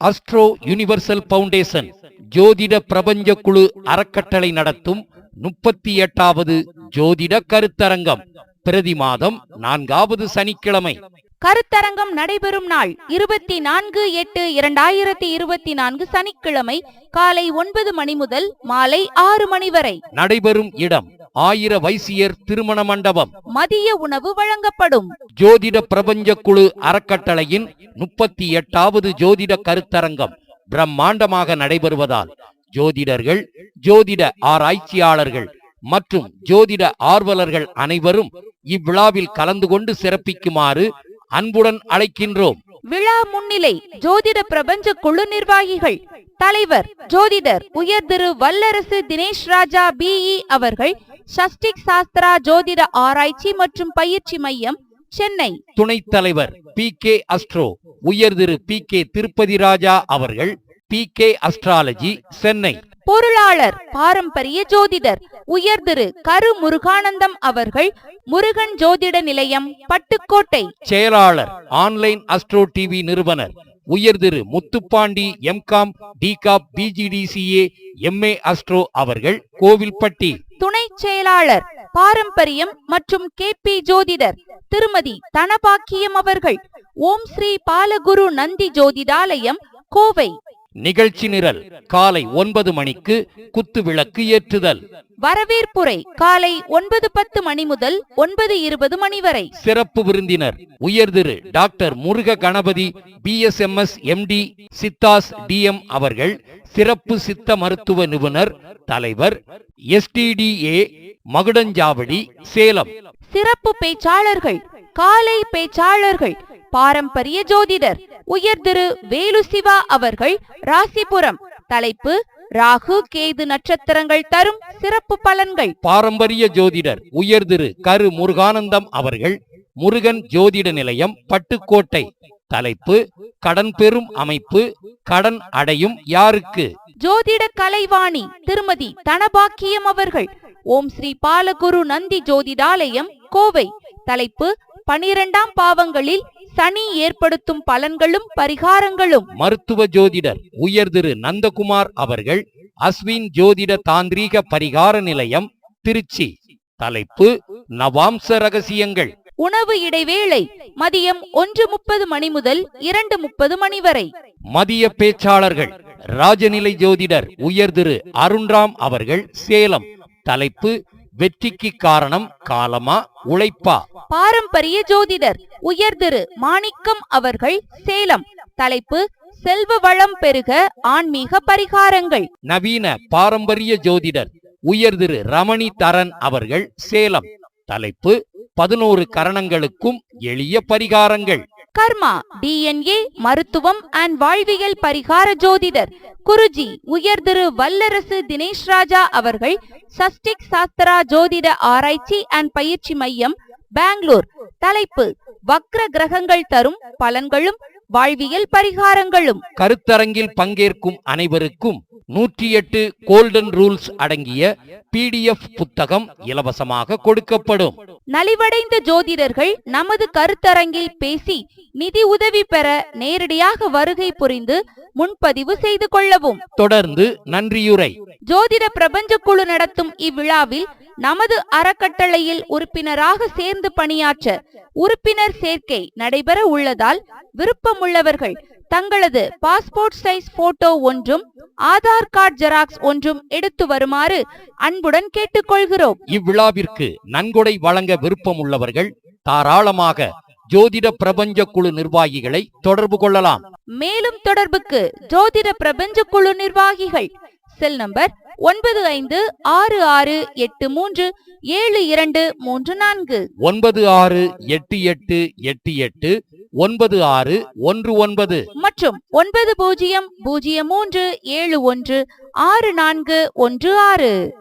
Astro universal foundation ஜோதிட பிரபஞ்ச குழு அறக்கட்டளை நடத்தும் முப்பத்தி எட்டாவது ஜோதிட கருத்தரங்கம் பிரதி மாதம் நான்காவது சனிக்கிழமை. கருத்தரங்கம் நடைபெறும் நாள் இருபத்தி நான்கு எட்டு இரண்டாயிரத்தி இருபத்தி நான்கு சனிக்கிழமை காலை ஒன்பது மணி முதல் மாலை ஆறு மணி வரை. நடைபெறும் இடம் ஆயிர வைசியர் திருமண மண்டபம். மதிய உணவு வழங்கப்படும். ஜோதிட பிரபஞ்ச குழு அறக்கட்டளையின் முப்பத்தி எட்டாவது ஜோதிட கருத்தரங்கம் பிரம்மாண்டமாக நடைபெறுவதால் ஜோதிடர்கள் ஜோதிட ஆராய்ச்சியாளர்கள் மற்றும் ஜோதிட ஆர்வலர்கள் அனைவரும் இவ்விழாவில் கலந்து கொண்டு சிறப்பிக்குமாறு அன்புடன் அழைக்கின்றோம். விழா முன்னிலை ஜோதிட பிரபஞ்ச குழு நிர்வாகிகள் தலைவர் ஜோதிடர் உயர் திரு வல்லரசு தினேஷ் ராஜா பிஇ அவர்கள் சஷ்டிக் சாஸ்திரா ஜோதிட ஆராய்ச்சி மற்றும் பயிற்சி மையம் சென்னை. துணைத் தலைவர் பி கே அஸ்ட்ரோ உயர் திரு பி கே திருப்பதி ராஜா அவர்கள் பி கே அஸ்ட்ராலஜி சென்னை. பொருளாளர் பாரம்பரிய ஜோதிடர் உயர் திரு கரு முருகானந்தம் அவர்கள் முருகன் ஜோதிட நிலையம் பட்டுக்கோட்டை. செயலாளர் ஆன்லைன் அஸ்ட்ரோ டிவி நிறுவனர் உயர்திரு முத்துப்பாண்டி எம்காம் டிகாப் பிஜிடிசிஏ எம்ஏ அஸ்ட்ரோ அவர்கள் கோவில்பட்டி. துணை செயலாளர் பாரம்பரியம் மற்றும் கே பி ஜோதிடர் திருமதி தனபாக்கியம் அவர்கள். ஓம் ஸ்ரீ பாலகுரு நந்தி ஜோதிடாலயம் கோவை. நிகழ்ச்சி நிரல் காலை ஒன்பது மணிக்கு குத்து விளக்கு ஏற்றுதல். வரவேற்புரை காலை ஒன்பது பத்து மணி முதல் ஒன்பது இருபது மணி வரை. சிறப்பு விருந்தினர் உயர் திரு doctor Muruga Ganapathi BSMS MD சித்தாஸ் DM அவர்கள் சிறப்பு சித்த மருத்துவ நிபுணர் தலைவர் எஸ்டிடிஏ மகுடஞ்சாவடி சேலம். சிறப்பு பேச்சாளர்கள் காலை பேச்சாளர்கள் பாரம்பரிய ஜோதிடர் உயர் திரு வேலு சிவா அவர்கள் ராசிபுரம். தலைப்பு ராகு கேது நட்சத்திரங்கள் தரும் சிறப்பு பலன்கள். பாரம்பரிய ஜோதிடர் உயர் திரு கரு முருகானந்தம் அவர்கள் முருகன் ஜோதிட நிலையம் பட்டுக்கோட்டை. தலைப்பு கடன் பெறும் அமைப்பு கடன் அடையும் யாருக்கு? ஜோதிட கலைவாணி திருமதி தனபாக்கியம் அவர்கள் ஓம் ஸ்ரீ பாலகுரு நந்தி ஜோதிடாலயம் கோவை. தலைப்பு பனிரெண்டாம் பாவங்களில் சனி ஏற்படுத்தும் பலன்களும் பரிகாரங்களும். மருத்துவ ஜோதிடர் உயர் திரு நந்தகுமார் அவர்கள் அஸ்வின் ஜோதிட தாந்திரீக பரிகார நிலையம் திருச்சி. தலைப்பு நவாம்ச ரகசியங்கள். உணவு இடைவேளை மதியம் ஒன்று முப்பது மணி முதல் இரண்டு முப்பது மணி வரை. மதிய பேச்சாளர்கள் ராஜநிலை ஜோதிடர் உயர் திரு அருண்ராம் அவர்கள் சேலம். தலைப்பு வெற்றிக்கு காரணம் காலமா? உழைப்பா? பாரம்பரிய ஜோதிடர் உயர் திரு மாணிக்கம் அவர்கள் சேலம். தலைப்பு செல்வ வளம் பெருக ஆன்மீக பரிகாரங்கள். நவீன பாரம்பரிய ஜோதிடர் உயர் திரு ரமணி தரன் அவர்கள் சேலம். தலைப்பு பதினோரு கரணங்களுக்கும் எளிய பரிகாரங்கள். கர்மா டிஎன்ஏ மருத்துவம் அண்ட் வாழ்வியல் பரிகார ஜோதிடர். குருஜி உயர் திரு வல்லரசு தினேஷ் ராஜா அவர்கள் சஷ்டிக் சாஸ்திரா ஜோதிட ஆராய்ச்சி அண்ட் பயிற்சி மையம் பெங்களூர். தலைப்பு வக்ர கிரகங்கள் தரும் பலன்களும் வாழ்வியல் பரிகாரங்களும். கருத்தரங்கில் பங்கேற்கும் அனைவருக்கும் நூற்றி எட்டு கோல்டன் ரூல்ஸ் அடங்கிய பிடிஎஃப் புத்தகம் இலவசமாக கொடுக்கப்படும். நலிவடைந்த ஜோதிடர்கள் நமது கருத்தரங்கில் பேசி நிதி உதவி பெற நேரடியாக வருகை புரிந்து முன்பதிவு செய்து கொள்ளவும். தொடர்ந்து நன்றியுரை. ஜோதிட பிரபஞ்ச குழு நடத்தும் இவ்விழாவில் நமது அறக்கட்டளையில் உறுப்பினராக சேர்ந்து பணியாற்ற உறுப்பினர் சேர்க்கை நடைபெற உள்ளதால் விருப்பமுள்ளவர்கள் தங்களது பாஸ்போர்ட் சைஸ் போட்டோ ஒன்றும் ஆதார் கார்டு ஜெராக்ஸ் ஒன்றும் எடுத்து வருமாறு அன்புடன் கேட்டுக்கொள்கிறோம். இவ்விழாவிற்கு நன்கொடை வழங்க விருப்பம் உள்ளவர்கள் தாராளமாக ஜோதிட பிரபஞ்ச குழு நிர்வாகிகளை தொடர்பு கொள்ளலாம். மேலும் தொடர்புக்கு ஜோதிட பிரபஞ்ச குழு நிர்வாகிகள் செல் நம்பர் ஒன்பது ஐந்து ஆறு ஆறு எட்டு மூன்று ஏழு இரண்டு மூன்று நான்கு. ஒன்பது ஆறு எட்டு எட்டு எட்டு எட்டு ஒன்பது ஆறு ஒன்று ஒன்பது. மற்றும் ஒன்பது பூஜ்ஜியம் பூஜ்ஜியம் மூன்று ஏழு ஒன்று ஆறு நான்கு ஒன்று ஆறு.